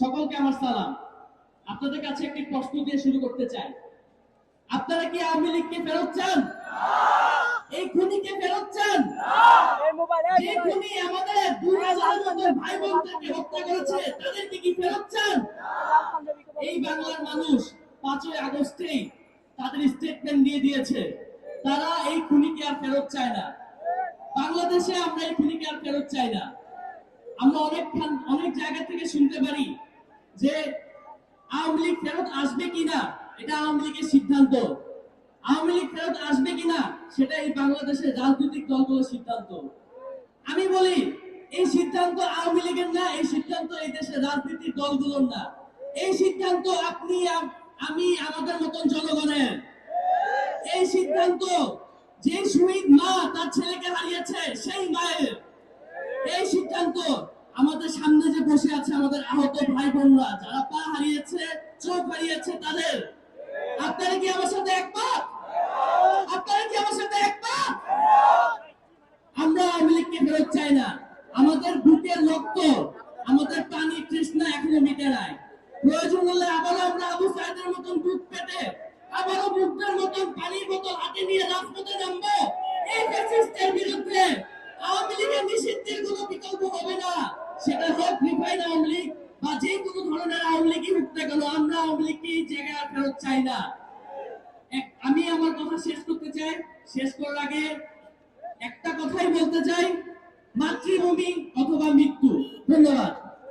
সকলকে আমার সালাম। আপনাদের কাছে একটি প্রশ্ন দিয়ে শুরু করতে চাই। আপনারা কি আওয়ামী লীগকে ফেরত চান? এই খুনিকে ফেরত চান? যে খুনি আমাদের দুই হাজারের মতো ভাই বোনদেরকে হত্যা করেছে তাদেরকে কি ফেরত চান? এই বাংলার মানুষ পাঁচই আগস্টেই তাদের স্টেটমেন্ট দিয়ে দিয়েছে তারা এই খুনিকে আর ফেরত চায় না। বাংলাদেশে আমরা এই খুনিকে আর ফেরত চাই না। আমরা অনেক অনেক জায়গা থেকে শুনতে পারি যে আওয়ামী লীগ ফেরত আসবে কিনা, এটা আওয়ামী লীগের সিদ্ধান্ত। আওয়ামী লীগ ফেরত আসবে কিনা, সেটা এই বাংলাদেশের রাজনৈতিক দলগুলোর সিদ্ধান্ত। আমি বলি, এই সিদ্ধান্ত আওয়ামী লীগের না, এই সিদ্ধান্ত এই দেশের রাজনৈতিক দলগুলোর না। এই সিদ্ধান্ত আপনি আমি আমাদের মতন জনগণের। এই সিদ্ধান্ত, যে শহীদ মা তার ছেলেকে হারিয়েছে, সেই মায়ের এই সিদ্ধান্ত আমাদের বসে আছে আমাদের আহত ভাই বোনরা যারা পা হারিয়েছে, চোখ হারিয়েছে তাদের। আপনারা কি আমার সাথে একমত? আপনারা কি আমার সাথে একমত? আমরা আওয়ামী লীগকে ফেরত চাই না। আমাদের বুকের রক্ত, আমাদের পানি তৃষ্ণা এখনও মিটে নাই। প্রয়োজন হলে আবারও আমরা আবু সাইদের মতন বুক পেতে, আবারও বুকটার মতন পানির বোতল হাতে নিয়ে রাজপথে নামবো। এই ফ্যাসিস্টের বিরুদ্ধে আওয়ামী লীগের নিষিদ্ধের কোনো বিকল্প হবে না। সেটা হোক রিফাইন আওয়ামী লীগ বা যে কোনো ধরনের আওয়ামী লীগই না কেন, আমরা আওয়ামী লীগকে এই জায়গায় আর ফেরত চাই না। আমি আমার কথা শেষ করতে চাই। শেষ করার আগে একটা কথাই বলতে চাই, মাতৃভূমি অথবা মৃত্যু। ধন্যবাদ।